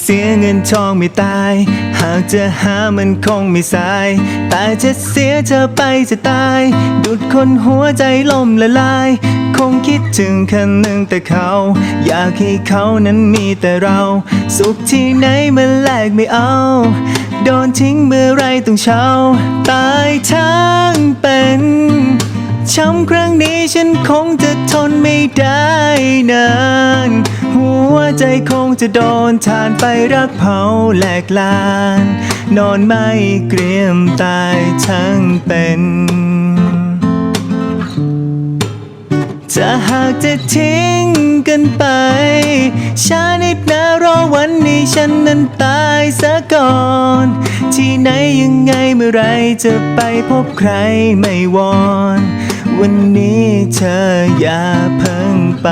เสียเงินทองไม่ตาย หากจะหามันคงไม่สาย แต่จะเสียเธอไปจะตาย ดุดคนหัวใจล่มละลาย คงคิดถึงคนหนึ่งแต่เขา อยากให้เขานั้นมีแต่เรา สุขที่ไหนมันแลกไม่เอา โดนทิ้งเมื่อไรต้องเช้า ตายทั้งเป็นช้ำครั้งนี้ฉันคงจะทนไม่ได้นาน ใจคงจะโดนทานไปรักเผาแหลกลาน นอนไม่เกรียมตายทั้งเป็นจะหากจะทิ้งกันไปช้านิดนะรอวันนี้ฉันนั้นตายซะก่อน ที่ไหนยังไงเมื่อไรจะไปพบใครไม่วอน วันนี้เธออย่าเพิ่งไป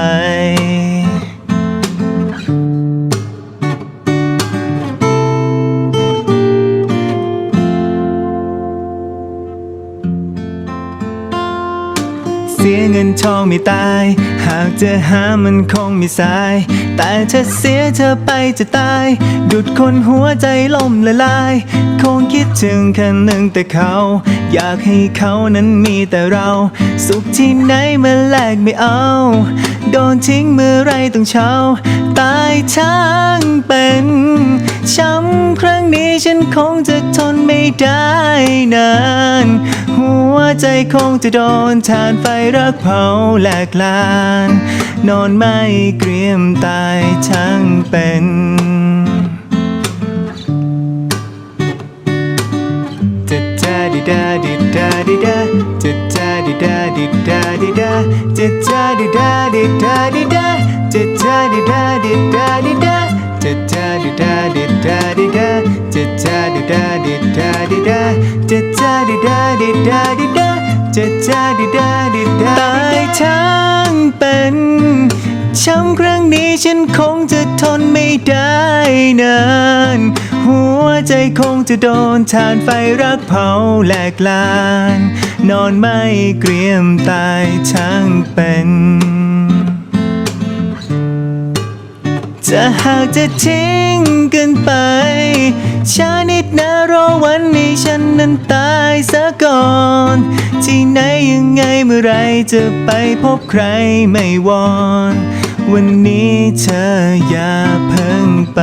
สียเงินทองไม่ตาย หากจะหามันคงไม่สาย แต่ถ้าเสียเธอไปจะตาย ดุดคนหัวใจล่มละลาย คงคิดถึงแค่หนึ่งแต่เขา อยากให้เขานั้นมีแต่เรา สุขที่ไหนมาแลกไม่เอา โดนทิ้งเมื่อไรต้องเช้า ตายทั้งเป็นช้ำครั้งนี้ฉันคงจะทนไม่ได้นา น หัวใจคงจะโดนทานไฟรักเผาแหลกลาน นอนไม่เกรียมตายทั้งเป็นจะจาดิดาดิดาดิดาจะจาดิดาดิดาดิดาจะจาดิดาดิดาดิดาจะจาดิดาดิดาดิดาจะจาดิดาดิดาดิดาจะจาดิดาดิดาดิดา ดิดาดิดาดิดาจะจาดิดาดิดาตายทั้งเป็นช้ำครั้งนี้ฉันคงจะทนไม่ได้นาน หัวใจคงจะโดนทานไฟรักเผาแหลกลาน นอนไม่เกรียมตายทั้งเป็นจะหากจะทิ้งกันไป นั้นตายซะก่อน ที่ไหนยังไงเมื่อไรจะไปพบใครไม่วอน วันนี้เธออย่าเพิ่งไป